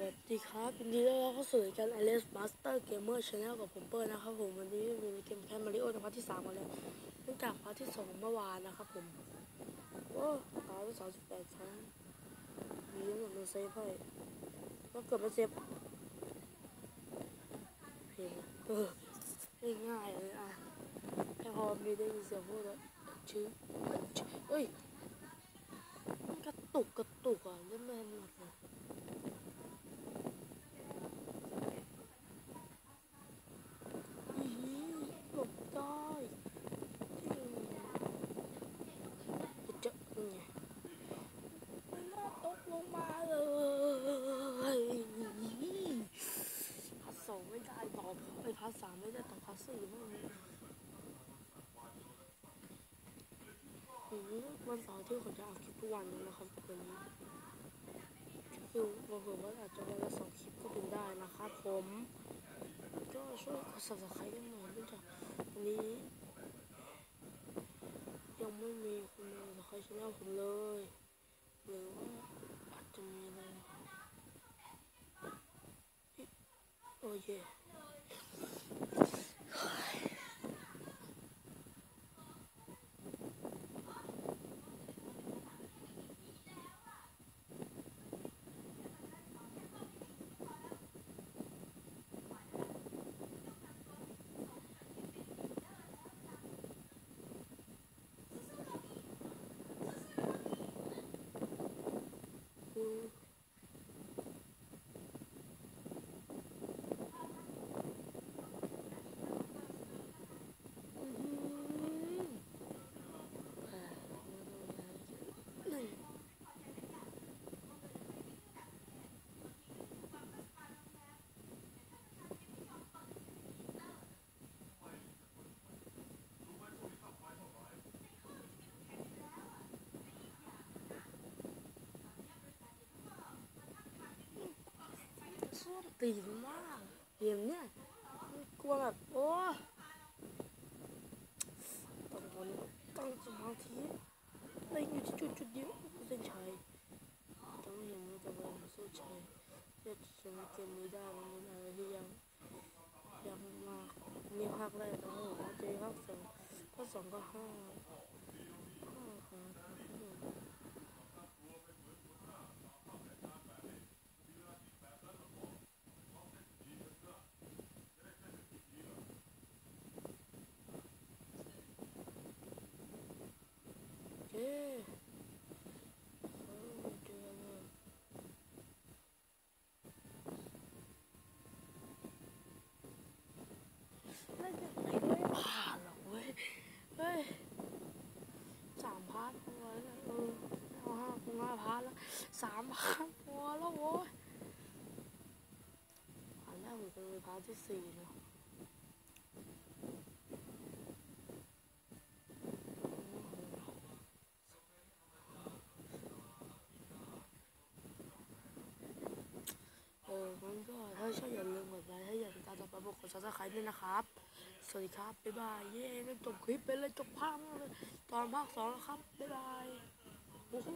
วัสดีครับยินดีต้อนรับเข้าสู่รายการ Alex Master Gamer Channel กับผมเปิดนะครับผมวันนี้มีเกมแค่มาริโอในพาร์ทที่สามมาแล้วเนื่องจากพาร์ทที่สองเมื่อวานนะครับผมโอ้ตายไปสามสิบแปดครั้งมีทั้งหมดมันเซฟให้ก็เกิดมาเซฟเพลงเออง่ายๆเลยอะแค่พอมีได้ยินเสียงพูดแล้วชื่อเอ้ยกระตุกกระตุกอะเล่นไม่ถนัดเลย อีหลบได้จะไงไม่น่าตกลงมาเลยพัดสองไม่ได้ต่อไปพัดสาม ไม่ได้ต่อพัดสี่ไม่ได้อืมวันเสาร์ที่ผมจะเอาคลิปทุกวันเลยนะครับวันนี้คือบอกเลยว่าอาจจะวันละสองคลิปก็เป็นได้นะครับผม ก็ช่วยกด subscribe กันหน่อยด้วยจ้ะวันนี้ ยังไม่มีคนมา subscribe ช่องผมเลยหรือว่าอาจจะมีเลยโอ้ยอืมอื้อหืออ่าหนึ่ง ส้วม ตีนมากเกมเนี่ยกลัวแบบโอ้ต้องคนตั้งสมาธิเล่อยู่ที่จุดจุดเดียวเส้นชัยต้องเห็นว่าจะเป็นเส้นชัยจะชนะเกมนี้ได้มันเป็นอะไรที่ยังยังมากมีภาคแรกแล้วเจภาคสองภาคสองก็ห้าครับเย้เออเจอเลย เล่นยังไงไม่ผ่านหรอกเว้ย เฮ้ยสามพาร์ทพอแล้วเออเอาห้าคงห้าพาร์ทแล้ว สามพาร์ทพอแล้วโว้ยผ่านแล้วผมจะไปพาร์ทที่สี่เนาะเออมันก็ถ้าชอบอย่าลืมกดไลค์ถ้าอยากติดตามต่อไปบอกกดซับสไครต์ด้วยนะครับ สวัสดีครับ บ๊ายบาย เย้ไม่จบคลิปไปเลยจบภาคเลยตอนภาคสองแล้วครับ บ๊ายบายโอ้โห